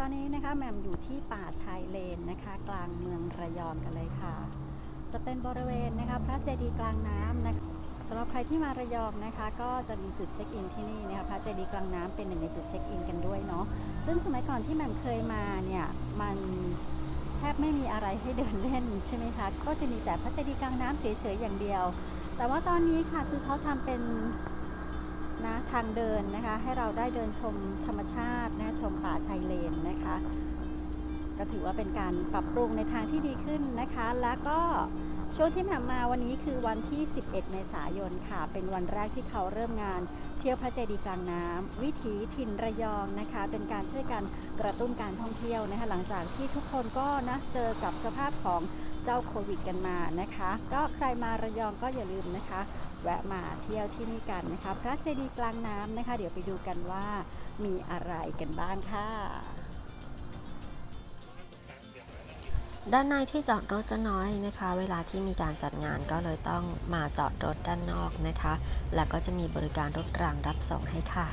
ตอนนี้นะคะแหม่มอยู่ที่ป่าชายเลนนะคะ กลางเมืองระยองกันเลยค่ะ จะเป็นบริเวณนะคะพระเจดีย์กลางน้ำนะคะสำหรับใครที่มาระยองนะคะ ก็จะมีจุดเช็คอินที่นี่นะคะพระเจดีย์กลางน้ำเป็นหนึ่งในจุดเช็คอินกันด้วยเนาะซึ่งสมัยก่อนที่แหม่มเคยมาเนี่ยมันแทบไม่มีอะไรให้เดินเล่นใช่ไหมคะก็จะมีแต่พระเจดีย์กลางน้ำเฉยๆอย่างเดียว แต่ว่าตอนนี้ค่ะคือเขาทำเป็น นะทางเดินนะคะ ให้เราได้เดินชมธรรมชาตินะชมป่าชายเลนนะคะ ก็ถือว่าเป็นการปรับปรุงในทางที่ดีขึ้นนะคะ แล้วก็ช่วงที่ผ่านมาวันนี้คือวันที่ 11 เมษายนค่ะ เป็นวันแรกที่เขาเริ่มงาน เที่ยวพระเจดีย์กลางน้ำวิถีถิ่นระยองนะคะ เป็นการช่วยกันกระตุ้นการท่องเที่ยวนะคะ หลังจากที่ทุกคนก็นะเจอกับสภาพของ เจ้าโควิดกันมานะคะ ก็ใครมาระยองก็อย่าลืมนะคะ แวะมาเที่ยวที่นี่กันนะคะ พระเจดีย์กลางน้ำนะคะ เดี๋ยวไปดูกันว่ามีอะไรกันบ้างค่ะด้านในที่จอดรถจะน้อยนะคะ เวลาที่มีการจัดงานก็เลยต้องมาจอดรถด้านนอกนะคะ แล้วก็จะมีบริการรถรางรับส่งให้ค่ะ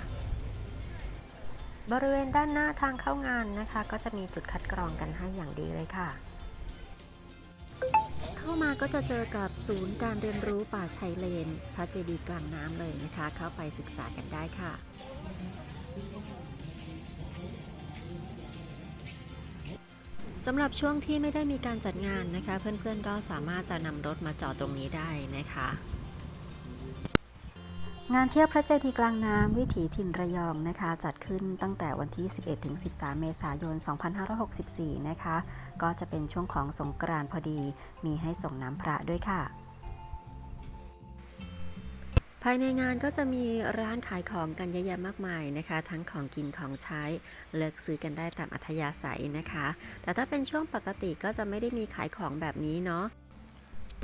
บริเวณด้านหน้าทางเข้างานนะคะ ก็จะมีจุดคัดกรองกันให้อย่างดีเลยค่ะ เข้ามาก็จะเจอกับศูนย์การเรียนรู้ป่าชัยเลน พระเจดีย์กลางน้ำเลยนะคะ เข้าไปศึกษากันได้ค่ะสำหรับช่วงที่ไม่ได้มีการจัดงานนะคะ เพื่อนๆก็สามารถจะนำรถมาจอดตรงนี้ได้นะคะ งานเที่ยวพระเจดีย์กลางน้ำวิถีถิ่นระยองนะคะ จัดขึ้นตั้งแต่วันที่ 11 ถึง 13 เมษายน 2564 นะคะ ก็จะเป็นช่วงของสงกรานต์พอดี มีให้ส่งน้ำพระด้วยค่ะ ภายในงานก็จะมีร้านขายของกันเยอะแยะมากมายนะคะ ทั้งของกินของใช้ เลือกซื้อกันได้ตามอัธยาศัยนะคะ แต่ถ้าเป็นช่วงปกติก็จะไม่ได้มีขายของแบบนี้เนาะ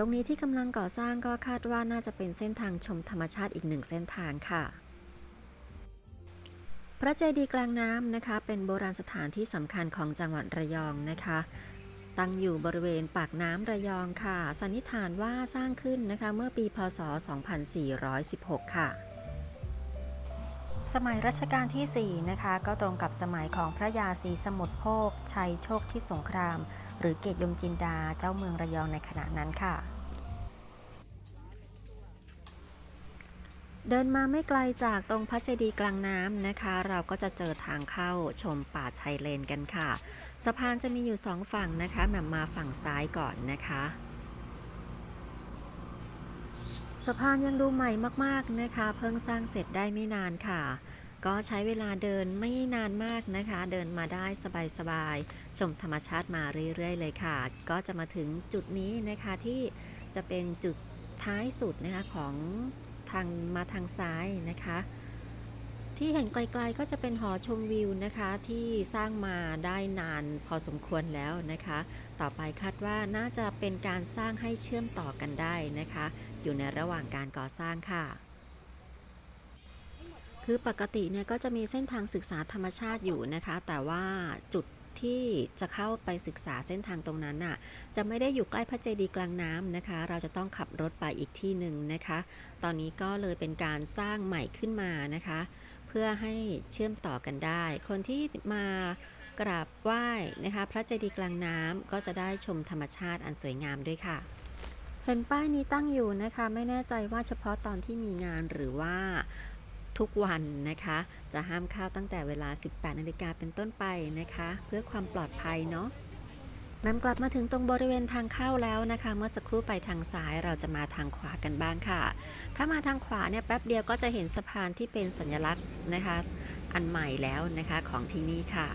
ตรงนี้ที่กำลังก่อสร้างก็คาดว่าน่าจะเป็นเส้นทางชมธรรมชาติอีกหนึ่งเส้นทางค่ะ พระเจดีย์กลางน้ำนะคะ เป็นโบราณสถานที่สำคัญของจังหวัดระยองนะคะ ตั้งอยู่บริเวณปากน้ำระยองค่ะ สันนิษฐานว่าสร้างขึ้นนะคะเมื่อปีพศ 2416 ค่ะ สมัยรัชกาลที่ 4 นะคะ ก็ตรงกับสมัยของพระยาศรีสมุทรโภค ชัยโชคที่สงคราม หรือเกตยมจินดาเจ้าเมืองระยองในขณะนั้นค่ะ เดินมาไม่ไกลจากตรงพระเจดีย์กลางน้ำนะคะ เราก็จะเจอทางเข้าชมป่าชายเลนกันค่ะ สะพานจะมีอยู่สองฝั่งนะคะแหม่มมาฝั่งซ้ายก่อนนะคะ สะพานยังดูใหม่มากๆนะคะ เพิ่งสร้างเสร็จได้ไม่นานค่ะ ก็ใช้เวลาเดินไม่นานมากนะคะ เดินมาได้สบายๆชมธรรมชาติมาเรื่อยๆเลยค่ะ ก็จะมาถึงจุดนี้นะคะที่จะเป็นจุดท้ายสุดนะคะของทางมาทางซ้ายนะคะ ที่เห็นไกลๆก็จะเป็นหอชมวิวนะคะที่สร้างมาได้นานพอสมควรแล้วนะคะ ต่อไปคาดว่าน่าจะเป็นการสร้างให้เชื่อมต่อกันได้นะคะ อยู่ในระหว่างการก่อสร้างค่ะ คือปกติเนี่ยก็จะมีเส้นทางศึกษาธรรมชาติอยู่นะคะ แต่ว่าจุดที่จะเข้าไปศึกษาเส้นทางตรงนั้นน่ะ จะไม่ได้อยู่ใกล้พระเจดีย์กลางน้ำนะคะ เราจะต้องขับรถไปอีกที่หนึ่งนะคะ ตอนนี้ก็เลยเป็นการสร้างใหม่ขึ้นมานะคะ เพื่อให้เชื่อมต่อกันได้ คนที่มากราบไหว้นะคะพระเจดีย์กลางน้ำก็จะได้ชมธรรมชาติอันสวยงามด้วยค่ะ เห็นป้ายนี้ตั้งอยู่นะคะ ไม่แน่ใจว่าเฉพาะตอนที่มีงานหรือว่าทุกวันนะคะ จะห้ามเข้าตั้งแต่เวลา 18นาฬิกาเป็นต้นไปนะคะ เพื่อความปลอดภัยเนาะ แมมกลับมาถึงตรงบริเวณทางเข้าแล้วนะคะ เมื่อสักครู่ไปทางซ้ายเราจะมาทางขวากันบ้างค่ะ ถ้ามาทางขวาเนี่ยแป๊บเดียวก็จะเห็นสะพานที่เป็นสัญลักษณ์นะคะ อันใหม่แล้วนะคะของที่นี่ค่ะ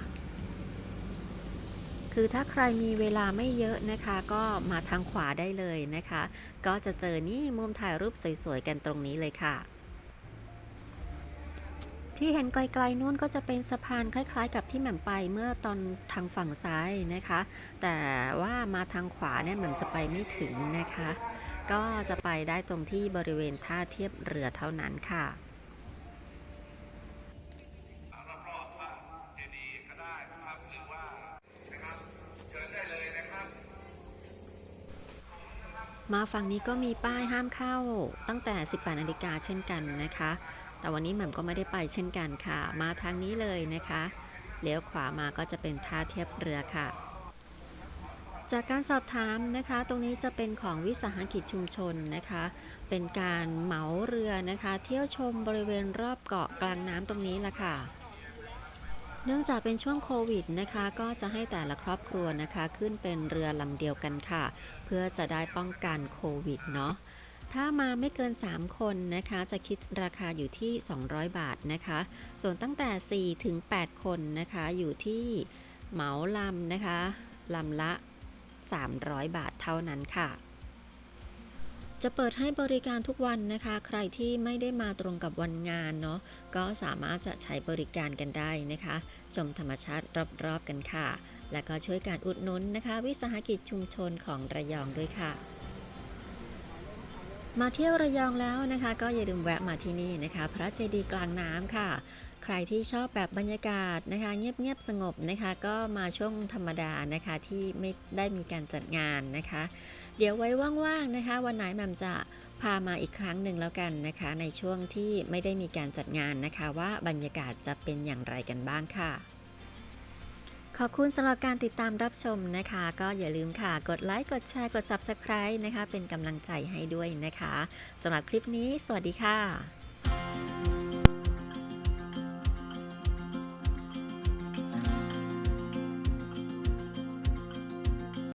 คือถ้าใครมีเวลาไม่เยอะนะคะ ก็มาทางขวาได้เลยนะคะ ก็จะเจอนี่มุมถ่ายรูปสวยๆกันตรงนี้เลยค่ะ ที่เห็นไกลๆนู่นก็จะเป็นสะพานคล้าย ๆ กับที่แหม่มไปเมื่อตอนทางฝั่งซ้ายนะคะ แต่ว่ามาทางขวาเนี่ยแหม่มจะไปไม่ถึงนะคะ ก็จะไปได้ตรงที่บริเวณท่าเทียบเรือเท่านั้นค่ะมาฝั่งนี้ก็มีป้ายห้ามเข้าตั้งแต่ 18นาฬิกาเช่นกันนะคะ แต่วันนี้แหม่มก็ไม่ได้ไปเช่นกันค่ะ มาทางนี้เลยนะคะเลี้ยวขวามาก็จะเป็นท่าเทียบเรือค่ะ จากการสอบถามนะคะ ตรงนี้จะเป็นของวิสาหกิจชุมชนนะคะ เป็นการเหมาเรือนะคะ เที่ยวชมบริเวณรอบเกาะกลางน้ำตรงนี้ละค่ะ เนื่องจากเป็นช่วงโควิดนะคะ ก็จะให้แต่ละครอบครัวนะคะ ขึ้นเป็นเรือลำเดียวกันค่ะ เพื่อจะได้ป้องกันโควิดเนาะ ถ้ามาไม่เกิน 3 คนนะคะ จะคิดราคาอยู่ที่ 200 บาทนะคะ ส่วนตั้งแต่ 4 ถึง 8 คนนะคะ อยู่ที่เหมาลำนะคะลำละ 300 บาทเท่านั้นค่ะจะเปิดให้บริการทุกวันนะคะ ใครที่ไม่ได้มาตรงกับวันงานเนาะ ก็สามารถจะใช้บริการกันได้นะคะ ชมธรรมชาติรอบๆกันค่ะ และก็ช่วยการอุดหนุนนะคะ วิสาหกิจชุมชนของระยองด้วยค่ะ มาเที่ยวระยองแล้วนะคะ ก็อย่าลืมแวะมาที่นี่นะคะ พระเจดีย์กลางน้ำค่ะ ใครที่ชอบแบบบรรยากาศนะคะ เงียบๆสงบนะคะ ก็มาช่วงธรรมดานะคะที่ไม่ได้มีการจัดงานนะคะ เดี๋ยวไว้ว่างๆนะคะ วันไหนแหม่มจะพามาอีกครั้งหนึ่งแล้วกันนะคะ ในช่วงที่ไม่ได้มีการจัดงานนะคะ ว่าบรรยากาศจะเป็นอย่างไรกันบ้างค่ะ ขอบคุณสำหรับการติดตามรับชมนะคะ ก็อย่าลืมค่ะ กดไลค์ กดแชร์ กด Subscribe นะคะ เป็นกำลังใจให้ด้วยนะคะสำหรับคลิปนี้ สวัสดีค่ะ